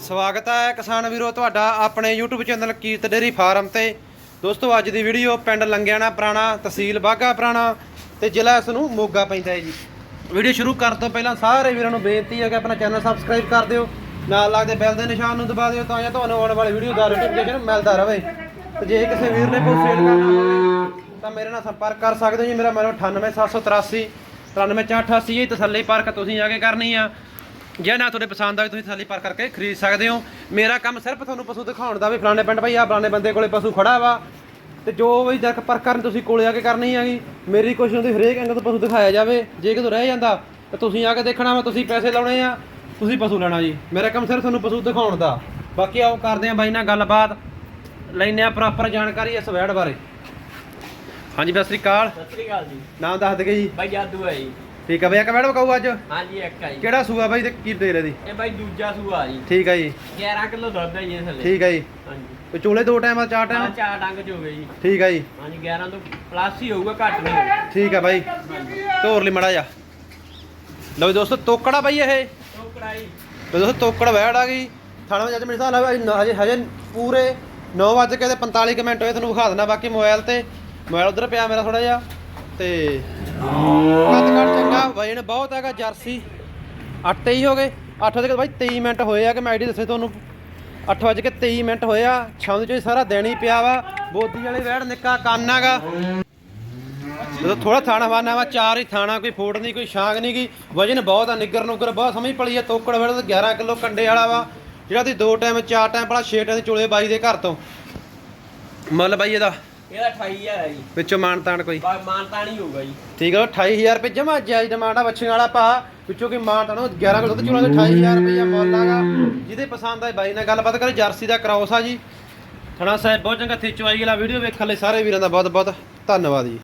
ਸਵਾਗਤ ਹੈ ਕਿਸਾਨ ਵੀਰੋ ਤੁਹਾਡਾ ਆਪਣੇ YouTube channel Kirat dairy farm ਤੇ। ਦੋਸਤੋ, ਅੱਜ ਦੀ ਵੀਡੀਓ ਪਿੰਡ ਲੰਗਿਆਣਾ ਪੁਰਾਣਾ, ਤਹਿਸੀਲ ਬਾਗਾ ਪੁਰਾਣਾ ਤੇ ਜ਼ਿਲ੍ਹਾ ਇਸ ਨੂੰ ਮੋਗਾ ਪੈਂਦਾ ਹੈ ਜੀ। ਵੀਡੀਓ ਸ਼ੁਰੂ ਕਰਨ ਤੋਂ ਪਹਿਲਾਂ ਸਾਰੇ ਵੀਰਾਂ ਨੂੰ ਬੇਨਤੀ ਹੈ ਕਿ ਆਪਣਾ ਚੈਨਲ ਸਬਸਕ੍ਰਾਈਬ ਕਰ ਦਿਓ, ਨਾਲ ਲੱਗਦੇ ਬੈਲ ਦੇ ਨਿਸ਼ਾਨ ਨੂੰ ਦਬਾ ਦਿਓ ਤਾਂ ਜਾਂ ਤੁਹਾਨੂੰ ਆਉਣ ਵਾਲੀ ਵੀਡੀਓ ਦਾ ਨੋਟੀਫਿਕੇਸ਼ਨ ਮਿਲਦਾ ਰਹੇ। ਤੇ ਜੇ ਕਿਸੇ ਵੀਰ ਨੇ ਕੋਈ ਸੇਲ ਕਰਨਾ ਹੋਵੇ, ਤਾਂ ਮੇਰੇ ਨਾਲ ਸੰਪਰਕ ਕਰ ਸਕਦੇ ਹੋ ਜੀ। ਮੇਰਾ ਨੰਬਰ 98783 93488 ਜੀ। ਤਸੱਲੀ ਪਾਰਕ ਤੁਸੀਂ ਆ ਕੇ ਕਰਨੀ ਆ। ਜੇ ਨਾ ਤੁਹਾਡੇ ਪਸੰਦ ਆਵੇ ਤੁਸੀਂ ਥਾਲੀ ਪਰ ਕਰਕੇ ਖਰੀਦ ਸਕਦੇ ਹੋ। ਮੇਰਾ ਕੰਮ ਸਿਰਫ ਤੁਹਾਨੂੰ ਪਸ਼ੂ ਦਿਖਾਉਣ ਦਾ ਵੀ ਫਲਾਣੇ ਪਿੰਡ ਭਾਈ ਆ ਫਲਾਣੇ ਬੰਦੇ ਕੋਲੇ ਪਸ਼ੂ ਖੜਾ ਵਾ। ਤੇ ਜੋ ਵੀ ਜਰਕ ਪਰ ਕਰਨ ਤੁਸੀਂ ਕੋਲੇ ਆ ਕੇ ਕਰਨੀ ਹੈਗੀ ਮੇਰੀ ਕੋਸ਼ਿਸ਼ ਹੁੰਦੀ ਹਰੇਕ ਐਂਗਲ ਤੋਂ ਪਸ਼ੂ ਦਿਖਾਇਆ ਜਾਵੇ। ਜੇ ਕਿਤੋਂ ਰਹਿ ਜਾਂਦਾ ਤਾਂ ਤੁਸੀਂ ਆ ਕੇ ਦੇਖਣਾ ਵਾ ਤੁਸੀਂ ਪੈਸੇ ਲਾਉਣੇ ਆ ਤੁਸੀਂ ਪਸ਼ੂ ਲੈਣਾ ਜੀ। ਮੇਰਾ ਕੰਮ ਸਿਰਫ ਤੁਹਾਨੂੰ ਪਸ਼ੂ ਦਿਖਾਉਣ ਦਾ। ਬਾਕੀ ਆਓ ਕਰਦੇ ਆ ਬਾਈ ਨਾਲ ਗੱਲਬਾਤ। ਲੈਨੇ ਆ ਪ੍ਰੋਪਰ ਜਾਣਕਾਰੀ ਇਸ ਵੈੜ ਬਾਰੇ। ਹਾਂਜੀ ਸਤਿ ਸ੍ਰੀ ਅਕਾਲ। ਸਤਿ ਸ੍ਰੀ ਅਕਾਲ ਜੀ। ਨਾਮ ਦੱਸ ਦਗੇ ਜੀ। ਬਾਈ ਜਾਦੂ ਹੈ ਜੀ। ਠੀਕ ਆ ਬਈ ਇੱਕ ਵੈੜ ਵਿਕਾਊ ਅੱਜ। ਹਾਂਜੀ ਇੱਕ ਆ ਜੀ। ਕਿਹੜਾ ਸੂਆ ਬਾਈ ਤੇ ਕੀ ਦੇ ਰਹੇ ਦੀ? ਇਹ ਬਾਈ ਦੂਜਾ ਸੂਆ ਜੀ। ਠੀਕ ਆ ਜੀ। 11 ਕਿਲੋ ਦੁੱਧ ਹੈ ਜੀ ਇਹ ਥੱਲੇ। ਠੀਕ ਆ ਜੀ। ਹਾਂਜੀ। ਤੇ ਚੋਲੇ ਦੋ ਟਾਈਮ ਆ ਚਾਰ ਟਾਈਮ ਚਾਰ ਡੰਗ ਚ ਹੋ ਗਏ ਜੀ। ਠੀਕ ਆ ਜੀ। ਹਾਂਜੀ 11 ਤੋਂ ਪਲੱਸ ਹੀ ਹੋਊਗਾ ਘੱਟ ਨਹੀਂ ਠੀਕ ਆ ਬਾਈ। ਤੋਰ ਲਈ ਮੜਾ ਜਾ ਲਓ ਜੀ ਦੋਸਤੋ ਤੋਕੜਾ ਬਾਈ ਇਹ। ਉਹ ਕੜਾਈ ਤੇ ਦੋਸਤੋ ਤੋਕੜ ਵੈੜ ਆ ਗਈ। ਥਾਣਾ ਵਿੱਚ ਅੱਜ ਮੇਰੇ ਹਿਸਾਬ ਨਾਲ ਹਜੇ ਹਜੇ ਪੂਰੇ 9 ਵਜੇ ਕੇ ਤੇ 45 ਕੁ ਮਿੰਟ ਹੋਏ ਤੁਹਾਨੂੰ ਵਿਖਾ ਦੇਣਾ ਬਾਕੀ ਮੋਬਾਈਲ ਤੇ। ਮੋਬਾਈਲ ਉਧਰ ਪਿਆ ਮੇਰਾ ਥੋੜਾ ਜਿਹਾ। ਤੇ ਕੱਦ ਕੱਦ ਚੰਗਾ ਵਜਨ ਬਹੁਤ ਹੈਗਾ, ਜਰਸੀ 8 ਹੀ ਹੋ ਗਏ। 8 ਵਜੇ ਕੇ ਬਾਈ 23 ਮਿੰਟ ਹੋਏ ਆ ਕਿ ਮੈਂ ਆਈਡੀ ਦੱਸੇ ਤੁਹਾਨੂੰ। 8 ਵਜੇ ਕੇ 23 ਮਿੰਟ ਹੋਏ ਆ ਛਾਉਂ ਚ ਸਾਰਾ ਦਿਨ ਹੀ ਪਿਆ ਵਾ। ਬੋਦੀ ਵਾਲੇ ਵੈੜ ਨਿੱਕਾ ਕੰਨ ਹੈਗਾ। ਜਦੋਂ ਥੋੜਾ ਥਾਣਾ ਵਾਨਾ ਵਾ, ਚਾਰ ਹੀ ਥਾਣਾ, ਕੋਈ ਫੋੜ ਨਹੀਂ ਕੋਈ ਛਾਂਗ ਨਹੀਂ ਗਈ ਵਜਨ ਬਹੁਤ ਆ, ਨਿੱਗਰ ਨੁੱਗਰ ਬਹੁਤ ਸਮਝ ਪਲੀ ਆ। ਤੋਕੜ ਵੜ 11 ਕਿਲੋ ਕੰਡੇ ਵਾਲਾ ਵਾ। ਜਿਹੜਾ ਤੁਸੀਂ ਦੋ ਟਾਈਮ ਚਾਰ ਟਾਈਮ ਪਹਿਲਾਂ 6 ਟਾਈਮ ਦੇ ਚੋਲੇ ਬਾਈ ਦੇ ਘਰ ਤੋਂ। ਮੁੱਲ ਬਾਈ ਇਹਦਾ ਇਹਦਾ 28000 ਹੈ ਜੀ। ਵਿੱਚੋਂ ਮਾਨ ਕੋਈ? ਬਾ ਮਾਨਤਾ ਨਹੀਂ ਹੋਊਗਾ ਜੀ। ਠੀਕ ਆ 28000 ਰੁਪਏ ਜਮਾ ਜਾਇਜ਼ ਡਿਮਾਂਡ ਆ ਬੱਚਿਆਂ ਵਾਲਾ ਭਾ ਵਿੱਚੋਂ ਕੀ ਮਾਨ ਤਾਣ 11 ਕਿਲੋ ਤੇ ਚੋਲਾ ਦੇ 28000 ਰੁਪਏ ਮੁੱਲ ਆਗਾ ਜਿਹਦੇ ਪਸੰਦ ਆਏ ਬਾਈ ਨਾਲ ਗੱਲਬਾਤ ਕਰੇ ਜਰਸੀ ਦਾ ਕ੍ਰੋਸ ਆ ਜੀ। ਥਣਾ ਸਾਹਿਬ ਬਹੁਤ ਚੰਗਾ ਥੀ ਚੁਆਈ ਵਾਲਾ ਵੀਡੀਓ ਵੇਖਣ ਲਈ ਸਾਰੇ ਵੀਰਾਂ ਦਾ ਬਹੁਤ ਬਹੁਤ ਧੰਨਵਾਦ ਜੀ।